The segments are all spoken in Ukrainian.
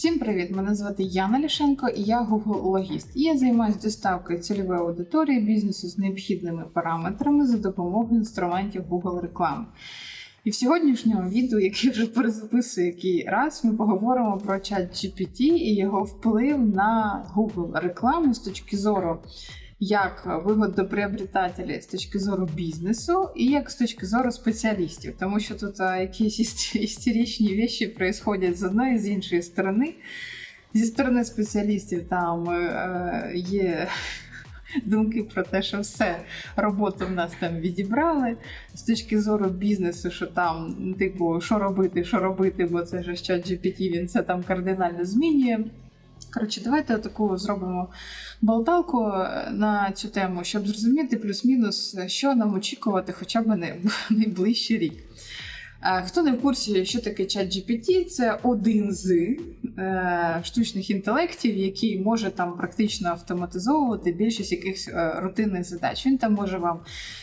Всім привіт! Мене звати Яна Лішенко і я Google логіст. І я займаюся доставкою цільової аудиторії бізнесу з необхідними параметрами за допомогою інструментів Google реклами. І в сьогоднішньому відео, яке вже перезаписую який раз, ми поговоримо про чат GPT і його вплив на Google рекламу з точки зору як вигодоприобретателі з точки зору бізнесу і як з точки зору спеціалістів, тому що тут якісь істеричні речі происходять з одної з іншої сторони. Зі сторони спеціалістів там е, є думки про те, що все, роботу в нас там відібрали. З точки зору бізнесу, що там, типу, що робити, що робити, бо це ж чат GPT, він це там кардинально змінює. Коротше, давайте таку зробимо болталку е, на цю тему, щоб зрозуміти плюс-мінус, що нам очікувати хоча б найближчий рік. Е, Хто не в курсі, що таке чат GPT, це один з е, штучних інтелектів, який може там практично автоматизовувати більшість якихось е, рутинних задач. Він там може вам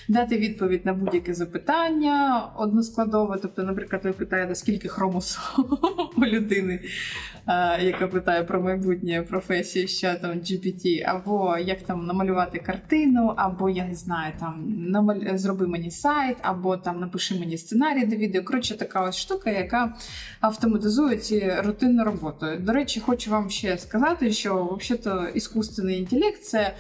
дати відповідь на будь-яке запитання односкладове. Тобто, наприклад, ви питаєте, скільки хромосом у людини, е, яка питає про майбутнє професії з чатом GPT, або як там намалювати картину, або я не знаю, там намаль... зроби мені сайт, або там напиши мені сценарій до відео. Коротше, така ось штука, яка автоматизує ці рутинну роботу. До речі, хочу вам ще сказати, що взагалі іскусственний інтелект це.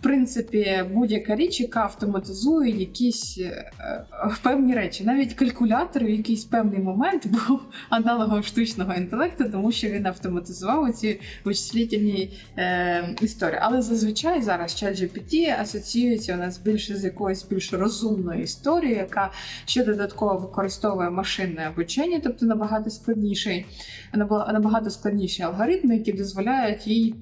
Принципі, будь-яка річ, яка автоматизує якісь е, е, певні речі. Навіть калькулятор в якийсь певний момент був аналогом штучного інтелекту, тому що він автоматизував ці вичислительні е, історії. Але зазвичай зараз чат GPT асоціюється у нас більше з якоюсь більш розумною історією, яка ще додатково використовує машинне обучення, тобто набагато складніший, набагато складніші алгоритми, які дозволяють їй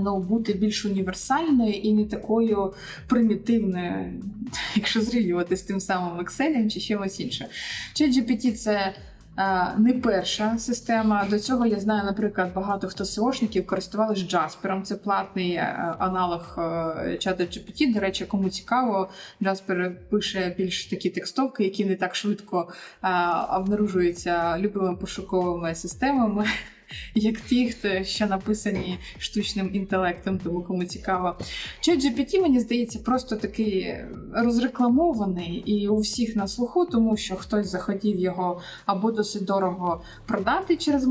ну, бути більш універсальною і не такою примітивною, якщо зрівнювати з тим самим Excel чи чимось іншим. ChatGPT – це е, не перша система. До цього я знаю, наприклад, багато хто SEOшників користувалися Jasper. Це платний е, аналог е, чата GPT. До речі, кому цікаво, Jasper пише більш такі текстовки, які не так швидко е, обнаружуються любими пошуковими системами як ті, хто що написані штучним інтелектом, тому кому цікаво. Чат GPT, мені здається, просто такий розрекламований і у всіх на слуху, тому що хтось захотів його або досить дорого продати через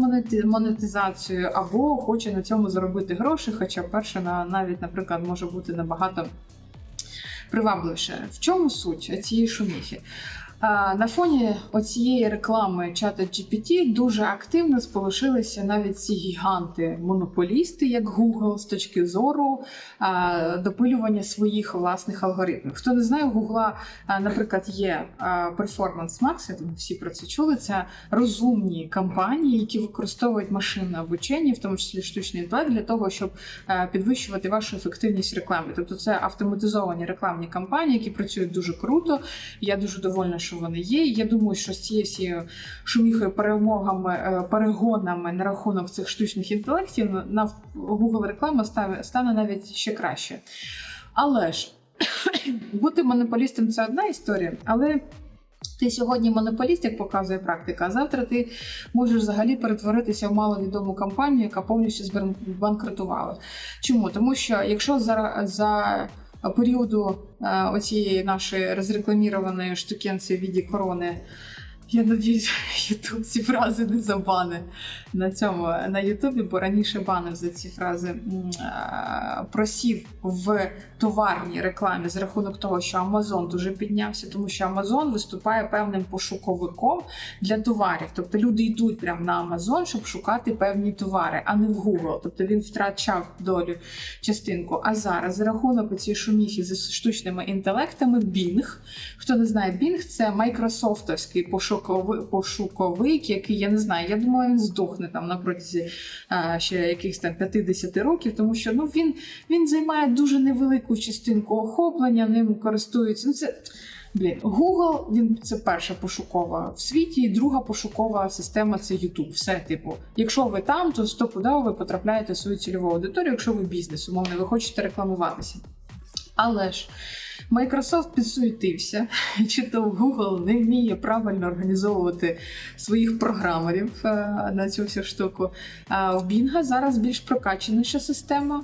монетизацію, або хоче на цьому заробити гроші. Хоча перше на навіть, наприклад, може бути набагато привабливіше. В чому суть цієї шуміхи? На фоні оцієї реклами чата GPT дуже активно сполошилися навіть ці гіганти-монополісти, як Google, з точки зору допилювання своїх власних алгоритмів. Хто не знає, у Google, наприклад, є Performance Max, я думаю, всі про це чули. Це розумні компанії, які використовують машинне обучення, в тому числі штучний інтелект, для того, щоб підвищувати вашу ефективність реклами. Тобто це автоматизовані рекламні кампанії, які працюють дуже круто. Я дуже довольна, що вони є. Я думаю, що з цією всією шуміхою, перемогами, е, перегонами на рахунок цих штучних інтелектів на- на Google реклама стане навіть ще краще. Але ж бути монополістом це одна історія, але. Ти сьогодні монополіст, як показує практика, а завтра ти можеш взагалі перетворитися в маловідому компанію, яка повністю збанкрутувала. Чому? Тому що якщо за, за періоду е, оцієї нашої розрекламірованої штукенці в віді корони. Я надіюсь, Ютуб ці фрази не забане на цьому на Ютубі, бо раніше банив за ці фрази е, просів в товарній рекламі з рахунок того, що Amazon дуже піднявся, тому що Amazon виступає певним пошуковиком для товарів. Тобто люди йдуть прямо на Amazon, щоб шукати певні товари, а не в Google. Тобто він втрачав долю частинку. А зараз за рахунок цієї шуміхи з штучними інтелектами Bing, хто не знає, Bing це майкрософтовський пошуковий, пошуковик, який я не знаю. Я думаю, він здохне там на протязі а, ще якихось там 50 років, тому що ну він, він займає дуже невелику частинку охоплення, ним користуються. Ну це. Блін, Google він це перша пошукова в світі, і друга пошукова система це YouTube. Все, типу, якщо ви там, то стопудово ви потрапляєте в свою цільову аудиторію, якщо ви бізнес, умовно, ви хочете рекламуватися. Але ж Microsoft підсуетився, чи то Google не вміє правильно організовувати своїх програмерів е, на цю всю штуку. А в Bing зараз більш прокачаніша система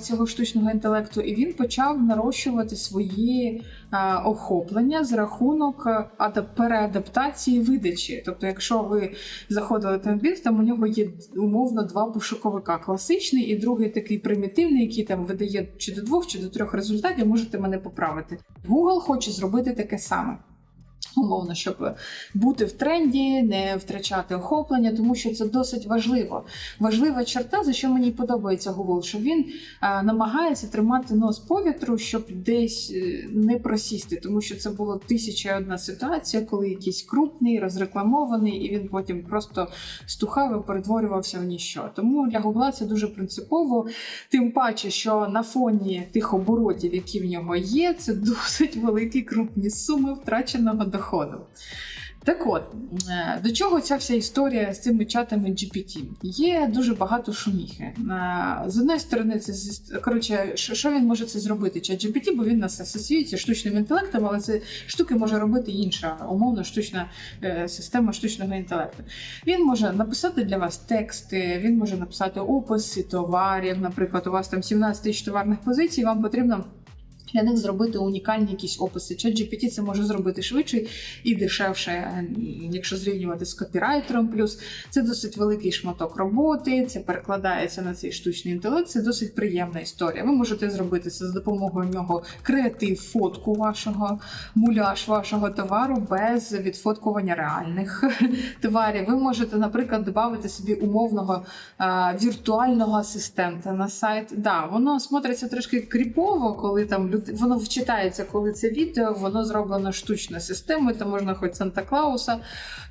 цього штучного інтелекту, і він почав нарощувати свої е, охоплення з рахунок е, переадаптації видачі. Тобто, якщо ви заходили там в там у нього є умовно два пошуковика: класичний і другий такий примітивний, який там видає чи до двох, чи до трьох результатів, можете мене поправити. Google хоче зробити таке саме. Умовно, щоб бути в тренді, не втрачати охоплення, тому що це досить важливо. Важлива черта, за що мені подобається Google, що він а, намагається тримати нос повітру, щоб десь е, не просісти, тому що це було тисяча і одна ситуація, коли якийсь крупний, розрекламований, і він потім просто стухав і перетворювався в ніщо. Тому для Google це дуже принципово. Тим паче, що на фоні тих оборотів, які в нього є, це досить великі крупні суми втраченого доходу. Так от, е, до чого ця вся історія з цими чатами GPT? Є дуже багато шуміхи. Е, З однієї сторони, це коротше, що що він може це зробити? Чат GPT, бо він нас асоціюється штучним інтелектом, але це штуки може робити інша, умовно штучна е, система штучного інтелекту. Він може написати для вас тексти, він може написати описи товарів. Наприклад, у вас там 17 тисяч товарних позицій, вам потрібно. Для них зробити унікальні якісь описи. ChatGPT це може зробити швидше і дешевше, е, якщо зрівнювати з копірайтером. Плюс це досить великий шматок роботи, це перекладається на цей штучний інтелект. Це досить приємна історія. Ви можете зробити це за допомогою нього креатив, фотку вашого, муляж вашого товару без відфоткування реальних товарів. Ви можете, наприклад, додати собі умовного е, віртуального асистента на сайт. Да, воно смотриться трошки кріпово, коли там люд... воно вчитається, коли це відео, воно зроблено штучною системою, то можна хоч Санта Клауса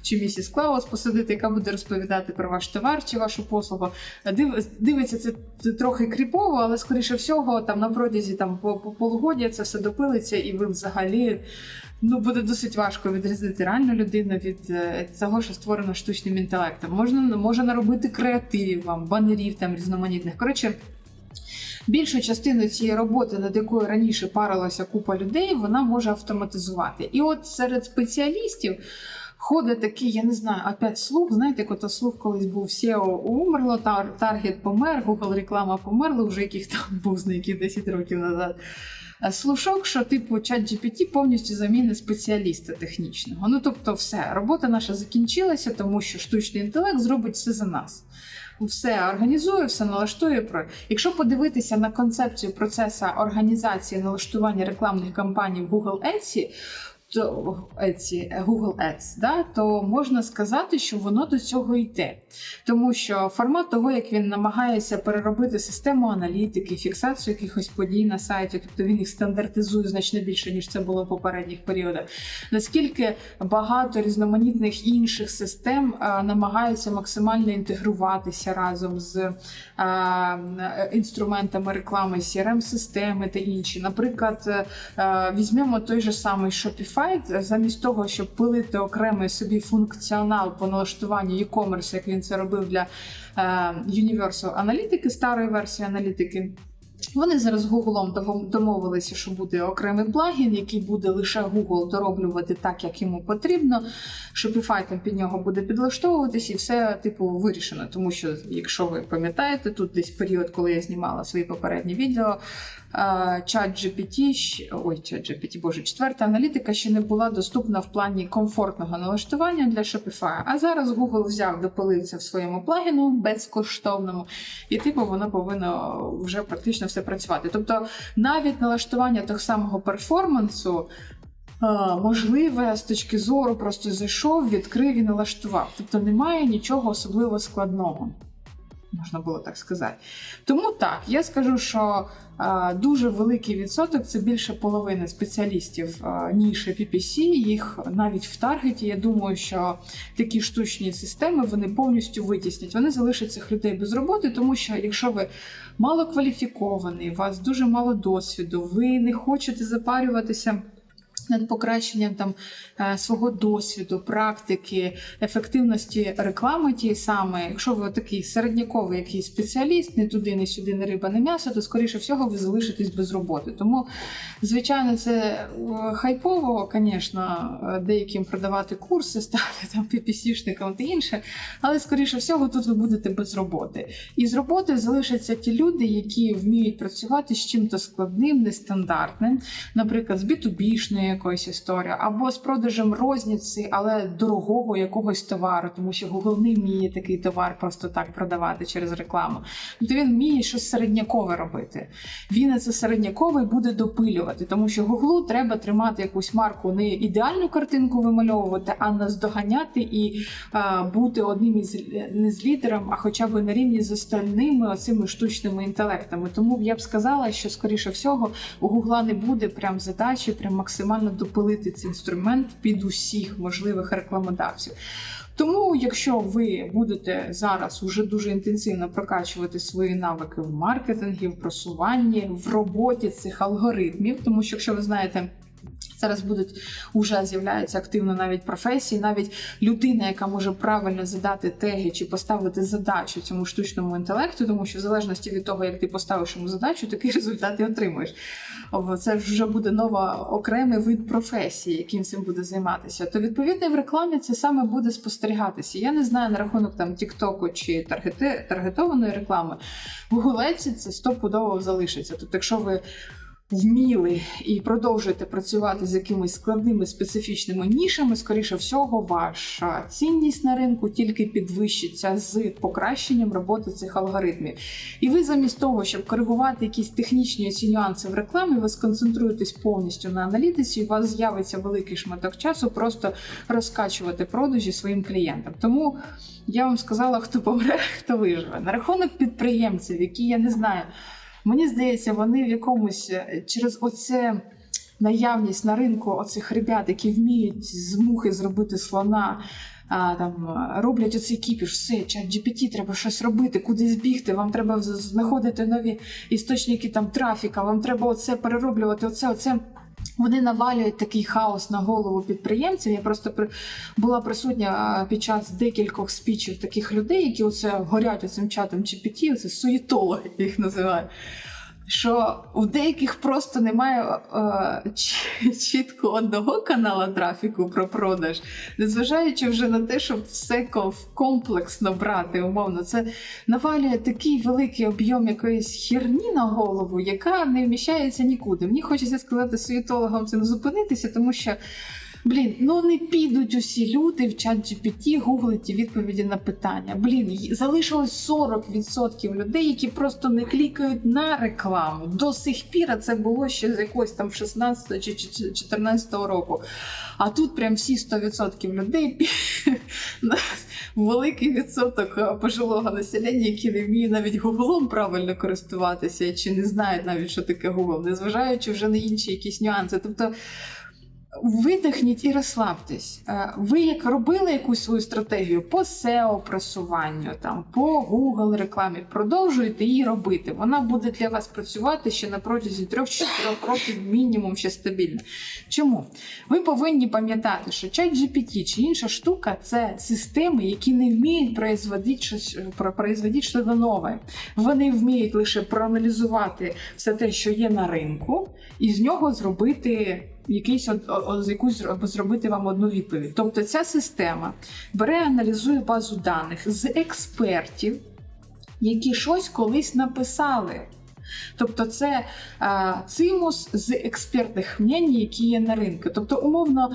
чи місіс Клаус посадити, яка буде розповідати про ваш товар чи вашу послугу. Див... Дивиться це трохи кріпово, але скоріше всього, там на протязі там по, по це все допилиться, і ви взагалі. Ну, буде досить важко відрізнити реальну людину від е, того, що створено штучним інтелектом. Можна може наробити креативів банерів там різноманітних. Коротше, більшу частину цієї роботи, над якою раніше парилася купа людей, вона може автоматизувати. І от серед спеціалістів. Ходить такий, я не знаю, опять слух. Знаєте, як ото слух колись був SEO умерло, тар, таргет помер, Google реклама померла, вже яких там був з яких 10 років назад. Е, Слушок, що типу ChatGPT повністю замінить спеціаліста технічного. Ну тобто, все, робота наша закінчилася, тому що штучний інтелект зробить все за нас. Все організує, все налаштує. Про якщо подивитися на концепцію процесу організації налаштування рекламних кампаній в Google Ads, то Etsy, Google Ads, да, то можна сказати, що воно до цього йде. Тому що формат того, як він намагається переробити систему аналітики, фіксацію якихось подій на сайті, тобто він їх стандартизує значно більше, ніж це було в попередніх періодах. Наскільки багато різноманітних інших систем а, намагаються максимально інтегруватися разом з а, інструментами реклами, CRM-системи та інші. Наприклад, а, візьмемо той же самий Shopify, замість того, щоб пилити окремий собі функціонал по налаштуванню e-commerce, як він це робив для е, Universal аналітики, старої версії аналітики. Вони зараз з Google домовилися, що буде окремий плагін, який буде лише Google дороблювати так, як йому потрібно. Shopify там під нього буде підлаштовуватись, і все типу вирішено. Тому що, якщо ви пам'ятаєте, тут десь період, коли я знімала свої попередні відео, чат GPT, ой, чат GPT, боже, четверта аналітика ще не була доступна в плані комфортного налаштування для Shopify. А зараз Google взяв, допилив це в своєму плагіну безкоштовному, і типу воно повинно вже практично все працювати. Тобто навіть налаштування того самого перформансу. Можливе з точки зору, просто зайшов, відкрив і налаштував. Тобто немає нічого особливо складного, можна було так сказати. Тому так, я скажу, що а, дуже великий відсоток це більше половини спеціалістів а, ніші PPC, їх навіть в таргеті. Я думаю, що такі штучні системи вони повністю витіснять. Вони залишать цих людей без роботи, тому що якщо ви мало кваліфікований, у вас дуже мало досвіду, ви не хочете запарюватися Над покращенням там е, свого досвіду, практики, ефективності реклами тієї саме, якщо ви такий середняковий якийсь спеціаліст, не туди, не сюди, не риба, не м'ясо, то скоріше всього ви залишитесь без роботи. Тому, звичайно, це хайпово, звісно, е, деяким продавати курси, стати там PPC-шником та інше, але скоріше всього тут ви будете без роботи. І з роботи залишаться ті люди, які вміють працювати з чим-то складним, нестандартним, наприклад, з B2B-шної якоїсь історії, або з продажем розніці, але дорогого якогось товару, тому що Google не вміє такий товар просто так продавати через рекламу. Тобто він вміє щось середнякове робити. Він це середнякове буде допилювати, тому що Google треба тримати якусь марку, не ідеальну картинку вимальовувати, а наздоганяти і а, бути одним із не з лідером, а хоча б на рівні з остальними оцими штучними інтелектами. Тому я б сказала, що скоріше всього у Гугла не буде прям задачі, прям максимально допилити цей інструмент під усіх можливих рекламодавців. Тому, якщо ви будете зараз уже дуже інтенсивно прокачувати свої навики в маркетингі, в просуванні, в роботі цих алгоритмів, тому що якщо ви знаєте. Зараз будуть уже з'являються активно навіть професії, навіть людина, яка може правильно задати теги чи поставити задачу цьому штучному інтелекту, тому що в залежності від того, як ти поставиш йому задачу, такий результат і отримуєш. Це вже буде нова окремий вид професії, яким цим буде займатися. То відповідно в рекламі це саме буде спостерігатися. Я не знаю на рахунок там Тіктоку чи таргети, таргетованої реклами. В Гуглеці це стопудово залишиться. Тобто, якщо ви вміли і продовжуєте працювати з якимись складними специфічними нішами, скоріше всього, ваша цінність на ринку тільки підвищиться з покращенням роботи цих алгоритмів. І ви замість того, щоб коригувати якісь технічні ці нюанси в рекламі, ви сконцентруєтесь повністю на аналітиці, і у вас з'явиться великий шматок часу просто розкачувати продажі своїм клієнтам. Тому я вам сказала, хто помре, хто виживе. На рахунок підприємців, які я не знаю. Мені здається, вони в якомусь е, через оце наявність на ринку оцих ребят, які вміють з мухи зробити слона. А, там роблять оцей кіпіш, все, чат GPT, треба щось робити, кудись бігти, вам треба знаходити нові істочники там трафіка, вам треба оце перероблювати, оце, оце. Вони навалюють такий хаос на голову підприємців. Я просто при була присутня під час декількох спічів таких людей, які оце горять оцим чатом GPT, це суєтологи, їх називаю. Що у деяких просто немає е, чітко одного канала трафіку про продаж, незважаючи вже на те, щоб все комплексно брати, умовно, це навалює такий великий об'єм якоїсь херні на голову, яка не вміщається нікуди. Мені хочеться сказати суєтологам цим зупинитися, тому що. Блін, ну не підуть усі люди в чат GPT гуглити відповіді на питання. Блін, залишилось 40% людей, які просто не клікають на рекламу. До сих пір а це було ще з якогось там 16 чи 14 року. А тут прям всі 100% людей великий відсоток пожилого населення, які не вміють навіть гуглом правильно користуватися, чи не знають навіть, що таке Google, незважаючи вже на інші якісь нюанси. Тобто. Видихніть і розслабтесь. Е, ви як робили якусь свою стратегію по SEO просуванню, там по Google рекламі, продовжуйте її робити. Вона буде для вас працювати ще на протязі 3-4 років мінімум ще стабільно. Чому? Ви повинні пам'ятати, що чат GPT чи інша штука це системи, які не вміють производити щось производити щось нове. Вони вміють лише проаналізувати все те, що є на ринку, і з нього зробити якийсь от, от, якусь зробити вам одну відповідь. Тобто ця система бере, аналізує базу даних з експертів, які щось колись написали. Тобто це а, цимус з експертних мнень, які є на ринку. Тобто, умовно.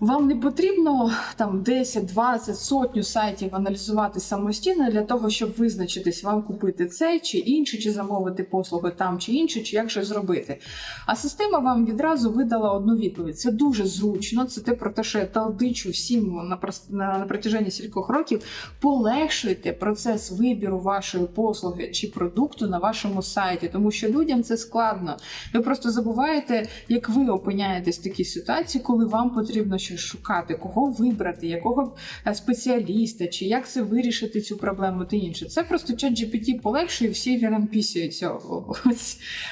Вам не потрібно там 10, 20, сотню сайтів аналізувати самостійно для того, щоб визначитись, вам купити цей чи інший, чи замовити послуги там чи інше, чи як щось зробити. А система вам відразу видала одну відповідь. Це дуже зручно. Це те про те, що я талдичу всім на на, на протяженні стількох років. Полегшуйте процес вибіру вашої послуги чи продукту на вашому сайті, тому що людям це складно. Ви просто забуваєте, як ви опиняєтесь в такій ситуації, коли вам потрібно щось шукати, кого вибрати, якого е, спеціаліста, чи як це вирішити цю проблему та інше. Це просто чат GPT полегшує всі вірампісію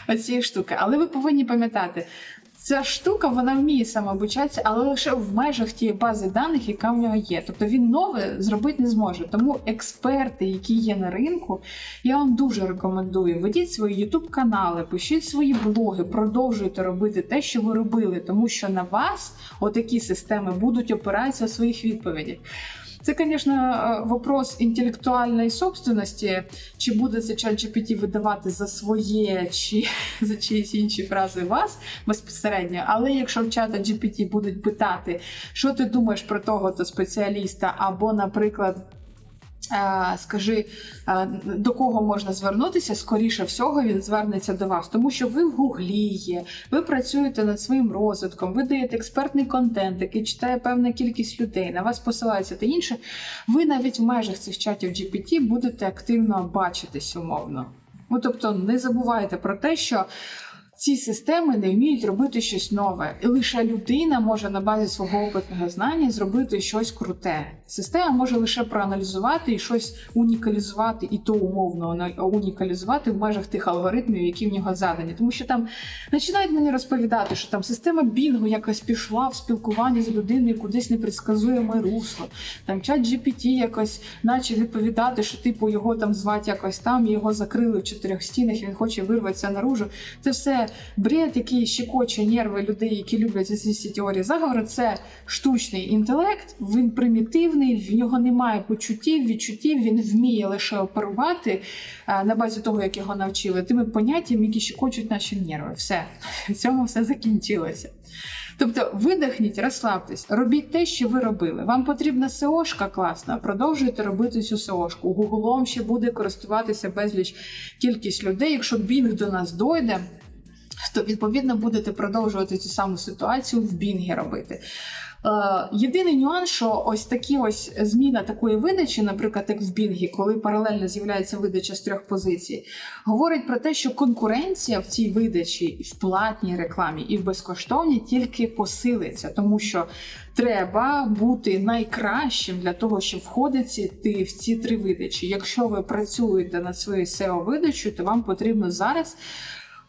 оцієї штуки. Але ви повинні пам'ятати. Ця штука вона вміє самообучатися, але лише в межах тієї бази даних, яка в нього є. Тобто він нове зробити не зможе. Тому експерти, які є на ринку, я вам дуже рекомендую. Ведіть свої youtube канали, пишіть свої блоги, продовжуйте робити те, що ви робили, тому що на вас отакі системи будуть опиратися в своїх відповідях. Це, звісно, е, вопрос інтелектуальної собственності, чи буде це чат GPT видавати за своє, чи за чиїсь інші фрази вас безпосередньо. Але якщо в чата GPT будуть питати, що ти думаєш про того то спеціаліста, або, наприклад. Скажи, до кого можна звернутися, скоріше всього він звернеться до вас, тому що ви в гуглі є, ви працюєте над своїм розвитком, ви даєте експертний контент, який читає певна кількість людей, на вас посилається та інше. Ви навіть в межах цих чатів GPT будете активно бачитись умовно. Ну тобто не забувайте про те, що ці системи не вміють робити щось нове, і лише людина може на базі свого опитного знання зробити щось круте. Система може лише проаналізувати і щось унікалізувати, і то умовно унікалізувати в межах тих алгоритмів, які в нього задані. Тому що там починають мені розповідати, що там система Бінгу якось пішла в спілкуванні з людиною кудись непредсказуєме русло. Там чат GPT якось наче відповідати, що типу його там звати якось там, його закрили в чотирьох стінах, і він хоче вирватися наружу. Це все бред, який щекоче нерви людей, які люблять ці теорії заговору. Це штучний інтелект, він примітивний, в нього немає почуттів, відчуттів, він вміє лише оперувати а, на базі того, як його навчили, тими поняттями, які щекочуть наші нерви. Все, в цьому все закінчилося. Тобто видихніть, розслабтесь, робіть те, що ви робили. Вам потрібна SEO-шка класна, продовжуйте робити цю SEO-шку. Гуглом ще буде користуватися безліч кількість людей. Якщо Bing до нас дойде, то відповідно будете продовжувати цю саму ситуацію в Бінгі робити. Е, єдиний нюанс, що ось такі ось зміна такої видачі, наприклад, як в Бінгі, коли паралельно з'являється видача з трьох позицій, говорить про те, що конкуренція в цій видачі в платній рекламі, і в безкоштовній тільки посилиться, тому що треба бути найкращим для того, щоб входити в ці три видачі. Якщо ви працюєте над своєю SEO видачею, то вам потрібно зараз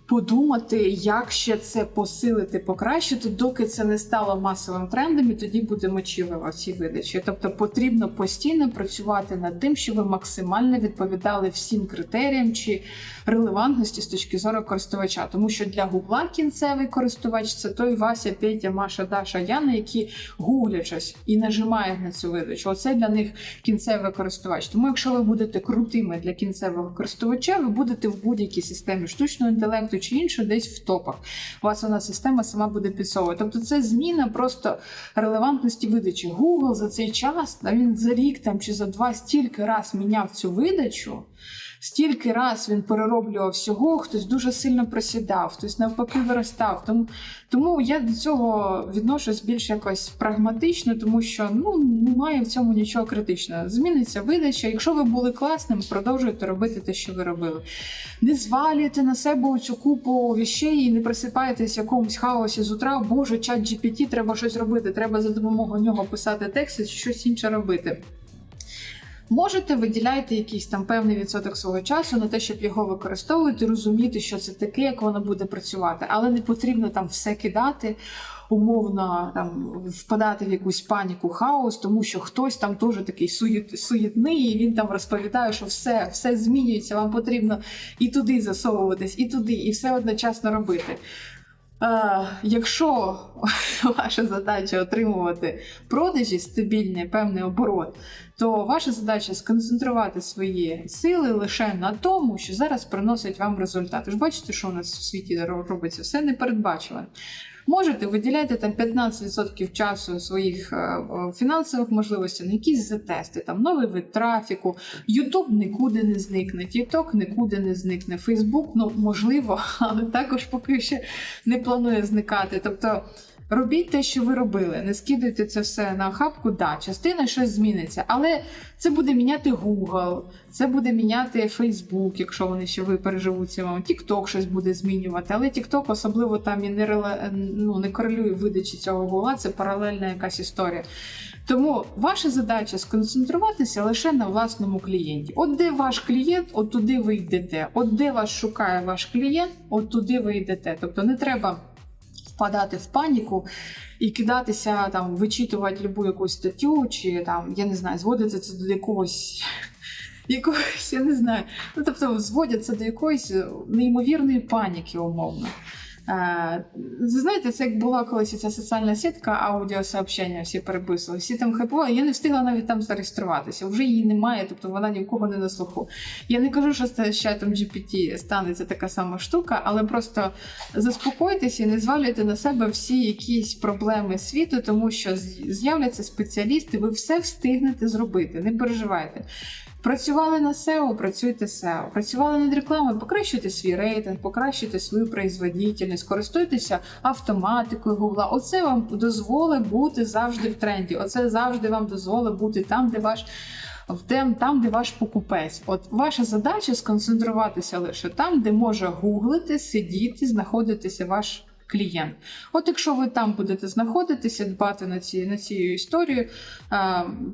подумати, як ще це посилити, покращити, доки це не стало масовим трендом, і тоді буде в цій видачі. Тобто потрібно постійно працювати над тим, щоб ви максимально відповідали всім критеріям чи релевантності з точки зору користувача. Тому що для Гугла кінцевий користувач це той Вася, Петя, Маша, Даша, Яна, які гуглять щось і нажимають на цю видачу. Оце для них кінцевий користувач. Тому, якщо ви будете крутими для кінцевого користувача, ви будете в будь-якій системі штучного інтелекту чи іншого десь в топах. У вас вона система сама буде підсовувати. Тобто це зміна просто релевантності видачі. Google за цей час, він за рік там чи за два стільки раз міняв цю видачу. Стільки раз він перероблював всього, хтось дуже сильно просідав, хтось навпаки виростав. Тому, тому я до цього відношусь більш якось прагматично, тому що ну немає в цьому нічого критичного. Зміниться видача. Якщо ви були класним, продовжуйте робити те, що ви робили. Не звалюйте на себе цю купу віщей і не присипаєтесь в якомусь хаосі з утра. Боже, чат GPT, треба щось робити, треба за допомогою нього писати тексти чи щось інше робити. Можете виділяйте якийсь там певний відсоток свого часу на те, щоб його використовувати, розуміти, що це таке, як воно буде працювати, але не потрібно там все кидати. Умовно там впадати в якусь паніку, хаос, тому що хтось там теж такий суєт, суєтний, і він там розповідає, що все, все змінюється. Вам потрібно і туди засовуватись, і туди, і все одночасно робити. Е, якщо ваша задача отримувати продажі, стабільний певний оборот, то ваша задача сконцентрувати свої сили лише на тому, що зараз приносить вам результат. Ви ж бачите, що у нас в світі робиться все непередбачуване. Можете виділяти там 15% часу своїх е, е, фінансових можливостей на якісь затести, там новий вид трафіку, Ютуб нікуди не зникне, TikTok нікуди не зникне, Фейсбук, ну можливо, але також поки ще не планує зникати. Тобто робіть те, що ви робили, не скидуйте це все на хапку. Да, частина щось зміниться, але це буде міняти Google, це буде міняти Facebook, якщо вони ще ви переживуть цим. TikTok щось буде змінювати, але TikTok особливо там і не ну, не корелює видачі цього Google, це паралельна якась історія. Тому ваша задача сконцентруватися лише на власному клієнті. От де ваш клієнт, от туди ви йдете. От де вас шукає ваш клієнт, от туди ви йдете. Тобто не треба впадати в паніку і кидатися там, вичитувати любу якусь статтю, чи там, я не знаю, зводити це до якогось. Якогось, я не знаю. Ну, тобто зводяться до якоїсь неймовірної паніки, умовно. Ви знаєте, це як була колись ця соціальна сітка, аудіосообщення всі переписували, всі там хайпували. Я не встигла навіть там зареєструватися. Вже її немає, тобто вона ні в кого не на слуху. Я не кажу, що з чатом GPT станеться така сама штука, але просто заспокойтеся і не звалюйте на себе всі якісь проблеми світу, тому що з'являться спеціалісти, ви все встигнете зробити. Не переживайте. Працювали на SEO, працюйте SEO. Працювали над рекламою, покращуйте свій рейтинг, покращуйте свою производительність, користуйтеся автоматикою Гугла. Оце вам дозволить бути завжди в тренді. Оце завжди вам дозволить бути там, де ваш. В тем, там, де ваш покупець. От ваша задача сконцентруватися лише там, де може гуглити, сидіти, знаходитися ваш клієнт. От якщо ви там будете знаходитися, дбати на ці на цю історію, е,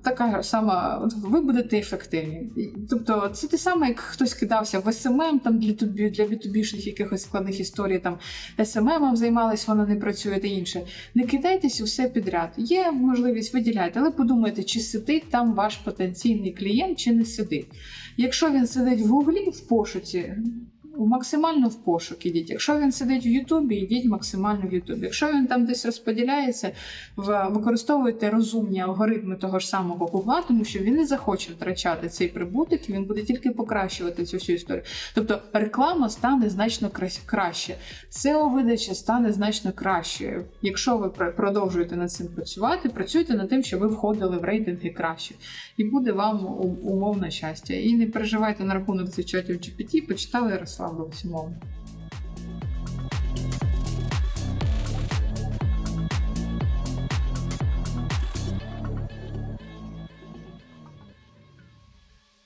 така сама, ви будете ефективні. Тобто, це те саме, як хтось кидався в СММ там для тобі для B2B-шних якихось складних історій, там СММ займались, воно не працює та інше. Не кидайтесь все підряд. Є можливість виділяйте, але подумайте, чи сидить там ваш потенційний клієнт, чи не сидить. Якщо він сидить в Гуглі в пошуці, максимально в пошук ідіть. Якщо він сидить в Ютубі, йдіть максимально в Ютубі. Якщо він там десь розподіляється, використовуйте розумні алгоритми того ж самого Гугла, тому що він не захоче втрачати цей прибуток, і він буде тільки покращувати цю всю історію. Тобто реклама стане значно краще. SEO видача стане значно кращою. Якщо ви продовжуєте над цим працювати, працюйте над тим, щоб ви входили в рейтинги краще. І буде вам умовне щастя. І не переживайте на рахунок цих чатів GPT, почитали і розслабилися умовно.